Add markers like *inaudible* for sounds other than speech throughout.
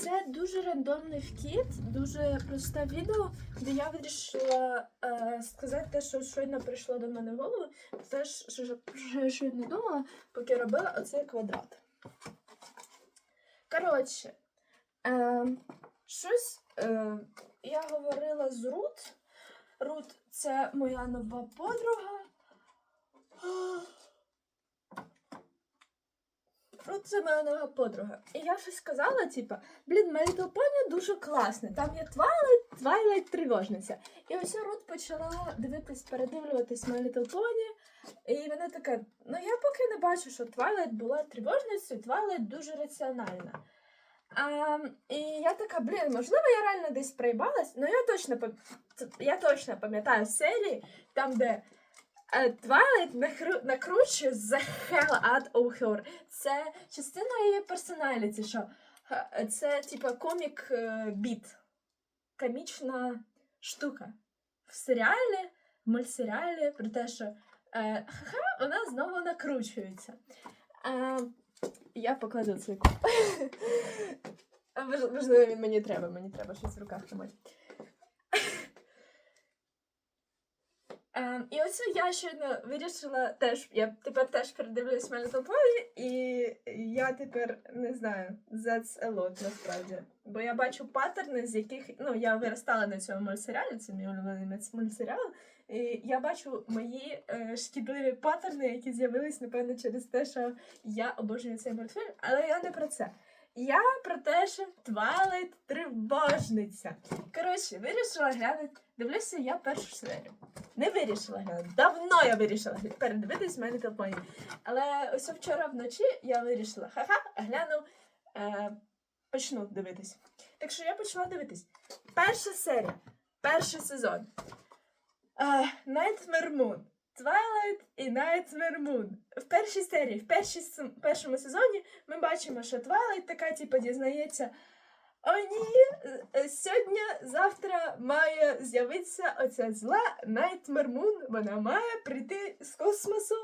Це дуже рандомний вхід, дуже просте відео, де я вирішила е, сказати те, що щойно прийшло до мене в голову. Те, що, я щойно думала, поки робила оцей квадрат. Коротше, е, щось е, я говорила з Рут. Рут це моя нова подруга. Рут це моя нова подруга. І я щось сказала, типа, блін, My Little Pony дуже класне. Там є Twilight, Twilight тривожниця. І ось Рут почала дивитись, передивлюватись My Little Pony. І вона така: ну я поки не бачу, що Twilight була тривожницею, Twilight дуже раціональна. А, і я така, блін, можливо, я реально десь проїбалась, але я точно я точно пам'ятаю серії, там, де е, нахру- накручує the hell out of her. Це частина її персоналіті, що е, це типа комік е, біт, комічна штука. В серіалі, в мультсеріалі про те, що е, ха-ха, вона знову накручується. Е, я покладу цей куб. *laughs* Мож- Можливо, він мені треба, мені треба щось в руках тримати. Ем, і ось я щойно вирішила теж, я тепер теж передивлюсь Little Pony, і я тепер не знаю, that's a lot насправді. Бо я бачу паттерни, з яких ну я виростала на цьому мультсеріалі, це мій улюблений мультсеріал. І я бачу мої е, шкідливі паттерни, які з'явились, напевно, через те, що я обожнюю цей мультфільм, але я не про це. Я про те, що Твайлайт тривожниця. Коротше, вирішила глянути. Дивлюся я першу серію. Не вирішила глянути. Давно я вирішила передивитись мене Pony. Але ось вчора вночі я вирішила, ха-ха, гляну, е, почну дивитись. Так що я почала дивитись. Перша серія, перший сезон. Е, Nightmare Moon. Twilight і Nightmare Moon. В першій серії, в першій, першому сезоні ми бачимо, що Twilight така, типу, дізнається. О, ні, е, сьогодні, завтра має з'явитися оця зла Nightmare Moon. Вона має прийти з космосу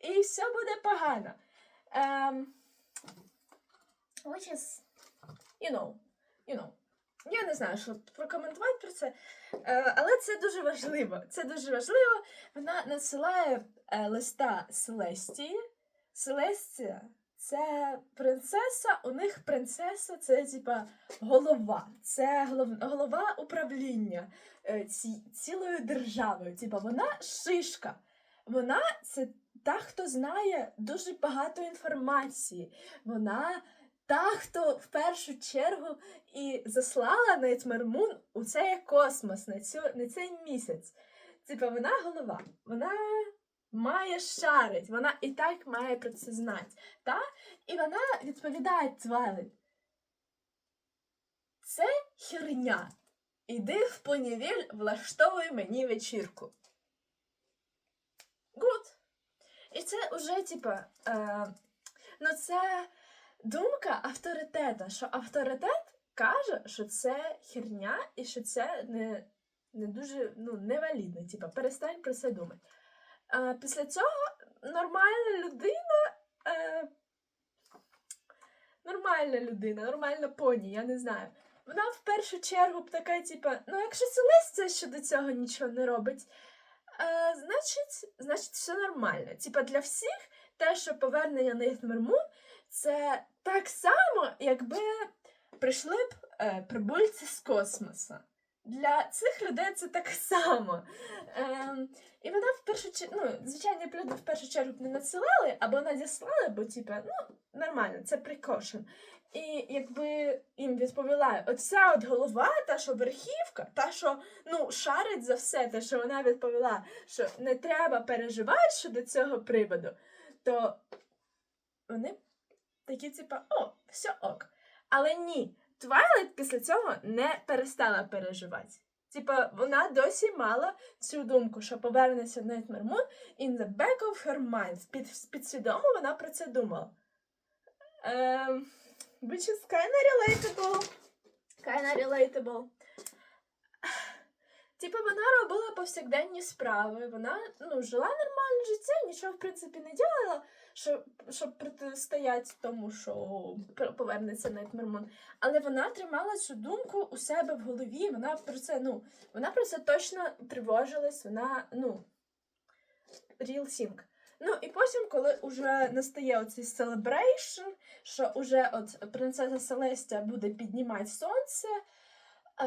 і все буде погано. Um, which is, you know, you know. Я не знаю, що прокоментувати про це, е, але це дуже важливо. Це дуже важливо. Вона надсилає е, листа Селестії. Селестія це принцеса, у них принцеса це типа голова. Це голов- голова управління е, ці, цілою державою. Типа вона шишка. Вона це та, хто знає дуже багато інформації. Вона та, хто в першу чергу і заслала Moon у цей космос на, цю, на цей місяць. Типа вона голова, вона має шарить, вона і так має про це знати. Та? І вона відповідає Твайлет. Це херня. Іди в понівіль, влаштовуй мені вечірку. Good. І це уже, типа, е, ну це думка авторитета, що авторитет каже, що це херня і що це не, не дуже ну, невалідно. Типа, перестань про це думати. А, після цього нормальна людина. Е, нормальна людина, нормальна поні, я не знаю. Вона в першу чергу б така, типа, ну якщо Селестія щодо цього нічого не робить, е, значить, значить все нормально. Типа для всіх те, що повернення Nightmare Moon, це так само, якби прийшли б е, прибульці з космосу. Для цих людей це так само. Ем, і вона в першу чергу, ну, звичайно, люди в першу чергу б не надсилали або надіслали, бо типа, ну, нормально, це precaution. І якби їм відповіла, оця от голова, та що верхівка, та що ну, шарить за все, те, що вона відповіла, що не треба переживати щодо цього приводу, то вони такі, типа, о, все ок. Але ні, Твайлайт після цього не перестала переживати. Типа, вона досі мала цю думку, що повернеться Nightmare Moon in the back of her mind. Під, підсвідомо вона про це думала. Um, which is kinda relatable. Kinda relatable. Типа, вона робила повсякденні справи, вона ну, жила нормальне життя, нічого, в принципі, не діяла, щоб, щоб протистояти тому, що повернеться Найтмер Мун. Але вона тримала цю думку у себе в голові. Вона про це, ну, вона про це точно тривожилась, вона, ну, real thing. Ну, і потім, коли вже настає оцей celebration, що уже от принцеса Селестія буде піднімати сонце,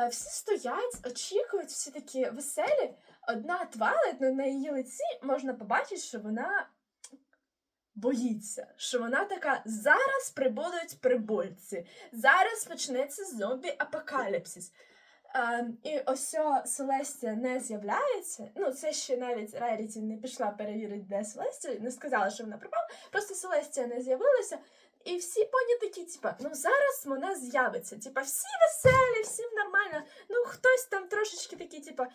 всі стоять, очікують, всі такі веселі. Одна Твайлайт, ну, на її лиці можна побачити, що вона боїться, що вона така: зараз прибудуть прибульці, зараз почнеться зомбі-апокаліпсис. Е, і ось Селестія не з'являється. Ну, це ще навіть Реріті не пішла перевірити, де Селестія, не сказала, що вона пропала. Просто Селестія не з'явилася. І всі поні такі, типа, ну зараз вона з'явиться. Типа, всі веселі, всім нормально. Ну, хтось там трошечки такий, типа,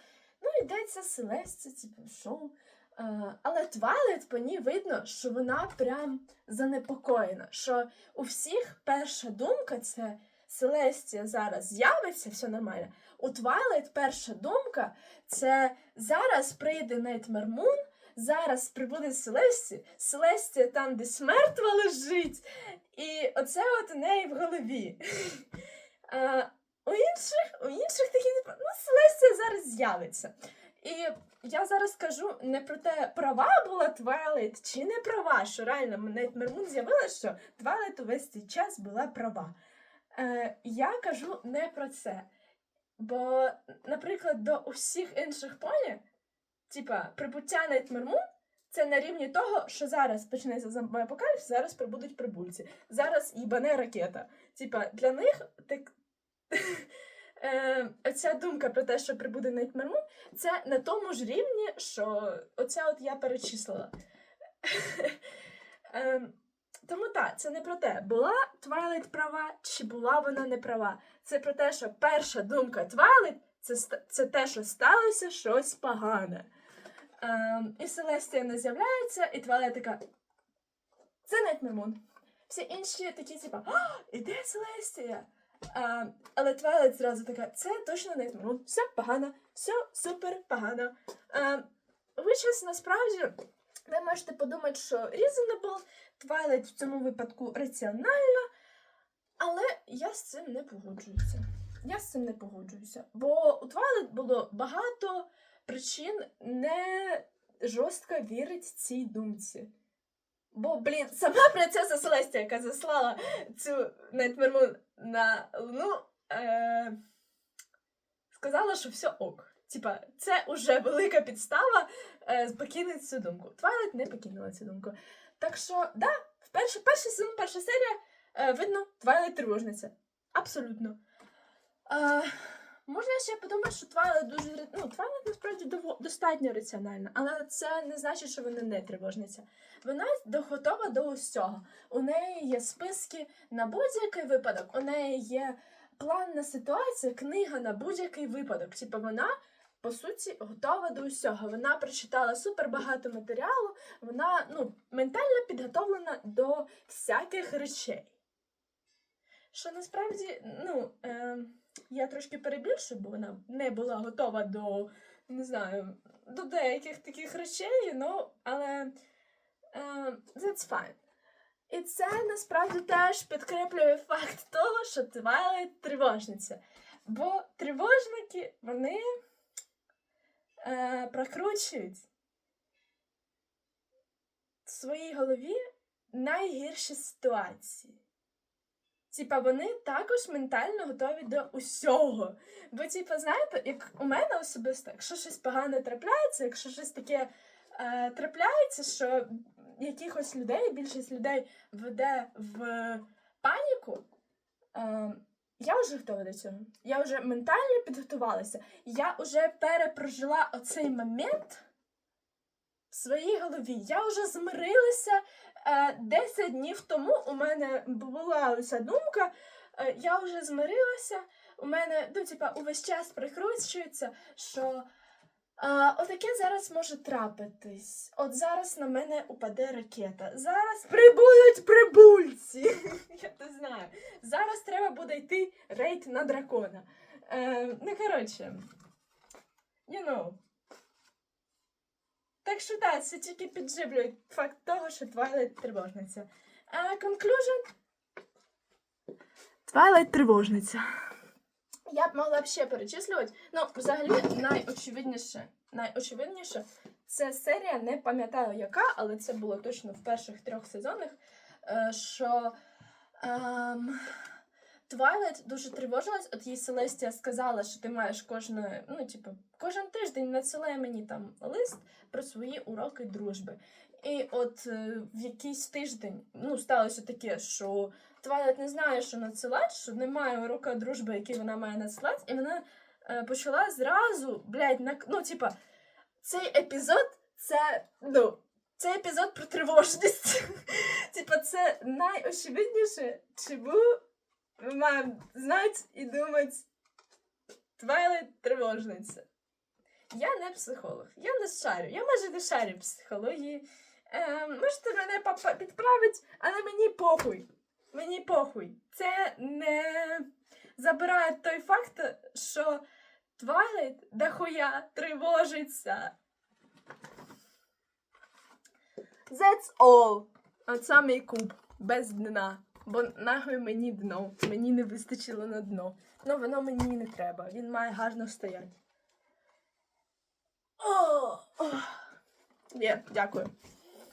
ну йдеться Селестія, типу? Е, але Твайлет по ній видно, що вона прям занепокоєна. Що у всіх перша думка це Селестія зараз з'явиться, все нормально. У Твайлайт перша думка це зараз прийде Найтмер Мун, зараз прибуде Селестія, Селестія там десь мертва лежить. І оце от у неї в голові. А, у інших, у інших такі, типу, ну, Селестія зараз з'явиться. І я зараз кажу не про те, права була Твайлайт чи не права, що реально Найтмер Мун з'явилася, що Твайлайт увесь цей час була права. Е, я кажу не про це. Бо, наприклад, до усіх інших поні, типа, прибуття Найтмер Мун це на рівні того, що зараз почнеться зомбі-апокаліпсис, зараз прибудуть прибульці. Зараз їбане ракета. Типа, для них так. *laughs* Е, оця думка про те, що прибуде Найтмер Мун, це на тому ж рівні, що оця от я перечислила. *laughs* Ем, тому так, це не про те, була Твайлайт права, чи була вона не права. Це про те, що перша думка Твайлайт це, це те, що сталося щось погане. Ем, і Селестія не з'являється, і Твайлайт така. Це Найтмер Мун. Всі інші такі, типа, іде Селестія. А, але Твайлайт зразу така, це точно Найтмер Мун. Все погано, все супер погано. А, ви щас насправді ви можете подумати, що reasonable, Twilight в цьому випадку раціонально, але я з цим не погоджуюся. Я з цим не погоджуюся. Бо у Twilight було багато причин не жорстко вірити цій думці. Бо, блін, сама принцеса Селестія, яка заслала цю Найтмермун на Луну, е- сказала, що все ок. Типа, це уже велика підстава е, покинути цю думку. Твайлайт не покинула цю думку. Так що, да, в перший, сезон, перша серія е, видно Твайлайт тривожниця. Абсолютно. Е, можна ще подумати, що Твайлайт дуже ну, Твайлайт насправді достатньо раціональна, але це не значить, що вона не тривожниця. Вона готова до усього. У неї є списки на будь-який випадок. У неї є план на ситуацію, книга на будь-який випадок. Типа вона по суті, готова до усього. Вона прочитала супер багато матеріалу, вона ну, ментально підготовлена до всяких речей. Що насправді, ну, е, я трошки перебільшую, бо вона не була готова до, не знаю, до деяких таких речей, ну, але е, that's fine. І це насправді теж підкріплює факт того, що Твайлайт тривожниця. Бо тривожники, вони е, прокручують в своїй голові найгірші ситуації. Типа, вони також ментально готові до усього. Бо, типа, знаєте, як у мене особисто, якщо щось погане трапляється, якщо щось таке е, трапляється, що якихось людей, більшість людей веде в паніку, е, я вже готова до цього. Я вже ментально підготувалася. Я вже перепрожила оцей момент в своїй голові. Я вже змирилася 10 днів тому. У мене була ця думка. Е, я вже змирилася. У мене, ну, типа, увесь час прикручується, що а, отаке зараз може трапитись. От зараз на мене упаде ракета. Зараз прибудуть прибульці. *laughs* Я не знаю. Зараз треба буде йти рейд на дракона. Е, ну, коротше, you know. Так що так, це тільки підживлює факт того, що Твайлайт тривожниця. А конклюжен? Твайлайт тривожниця. Я б могла б ще перечислювати. Ну, взагалі, найочевидніше, найочевидніше, це серія, не пам'ятаю яка, але це було точно в перших трьох сезонах. е, Що ем, Твайлайт дуже тривожилась, от їй Селестія сказала, що ти маєш кожне, ну, типу, кожен тиждень надсилає мені там лист про свої уроки дружби. І от е, в якийсь тиждень ну, сталося таке, що Твайлайт не знає, що надсилати, що немає урока дружби, який вона має надсилати, і вона е, почала зразу, блядь, на, ну, типа, цей епізод це, ну, цей епізод про тривожність. *laughs* Типа, це найочевидніше, чому ми маємо знати і думати Твайлайт тривожниця. Я не психолог, я не шарю, я майже не шарю психології. Е, можете мене підправити, але мені похуй. Мені похуй. Це не забирає той факт, що Твайлайт дохуя тривожиться. That's all. От самий куб, без дна. Бо нахуй мені дно. Мені не вистачило на дно. Ну воно мені не треба. Він має гарно стояти. Є, дякую.